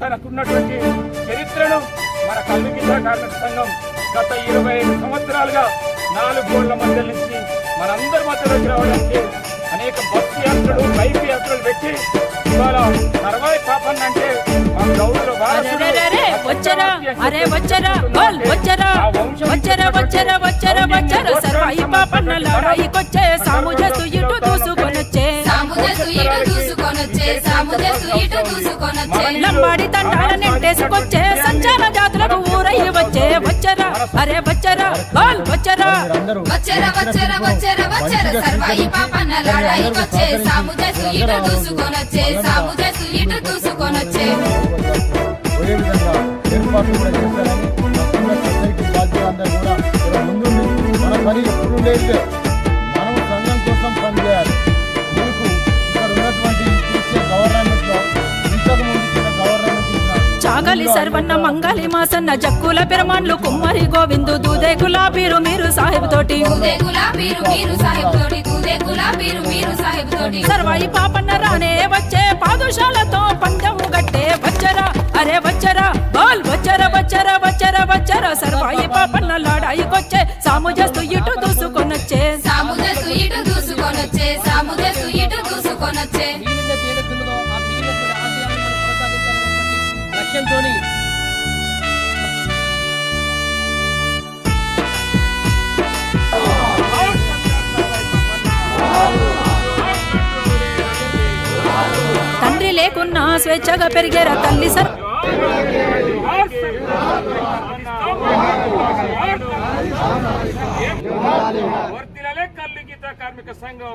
తనకున్నటువంటి చరిత్రను మన కల్లు గిద్ద కార్మిక సంఘం గత ఇరవై ఐదు సంవత్సరాలుగా నాలుగు గోళ్ళ మధ్య నుంచి మనందరి మధ్యలోకి రావడానికి అనేక బస్సు యాత్రలు బైక్ యాత్రలు పెట్టి ఇవాళ నరవాయి పాపన్ అంటే మా గౌరవ వచ్చరా? అరే వచ్చరా? గోల్ వచ్చరా? వచ్చరా వచ్చరా వచ్చరా వచ్చరా? సర్వాయి పాపన్న లడాయికొచ్చే సాముజసు లంబాడి తండాల నెట్టేసుకొచ్చే సంచార జాతులకు ఊరయ్యి వచ్చే వచ్చరా అరే వచ్చరా గోల్ వచ్చరా. వచ్చర వచ్చర వచ్చర వచ్చర సర్వాయి పాపన్న లాడాయికొచ్చే సాముదసు ఇటు దూసుకొనొచ్చే సాముదసు ఇటు దూసుకొనొచ్చే ఒకే విధంగా ఏర్పాట్లు కూడా బాధ్యులందరూ కూడా. ముందుండి మన పని ఎప్పుడు లేస్తే చాగలి సర్వన్న మంగళి మాసన్న జక్కుల పెరమాన్లు కుమ్మరి గోవిందు దూదే గులాబీరు మీరు సాహెబ్ తోటి సర్వాయి పాపన్న రానే వచ్చే పాదుషాలతో పందెము గట్టే వచ్చరా. అరే వచ్చరా బాల్ వచ్చరా వచ్చరా వచ్చరా వచ్చరా. సర్వాయి పాపన్న లాడాయికొచ్చే ఇటు దూసుకొనొచ్చే. సాముదసు ఇటు దూసుకొనొచ్చే సాముదసు ఇటు దూసుకొనొచ్చే. మిగిలినటువంటి ఆశయాలను మనం కొనసాగించాలనేటువంటి లక్ష్యంతో లేకున్నా స్వేచ్ఛగా పెరిగేరా తల్లి సార్. కల్లు గీత కార్మిక సంఘం.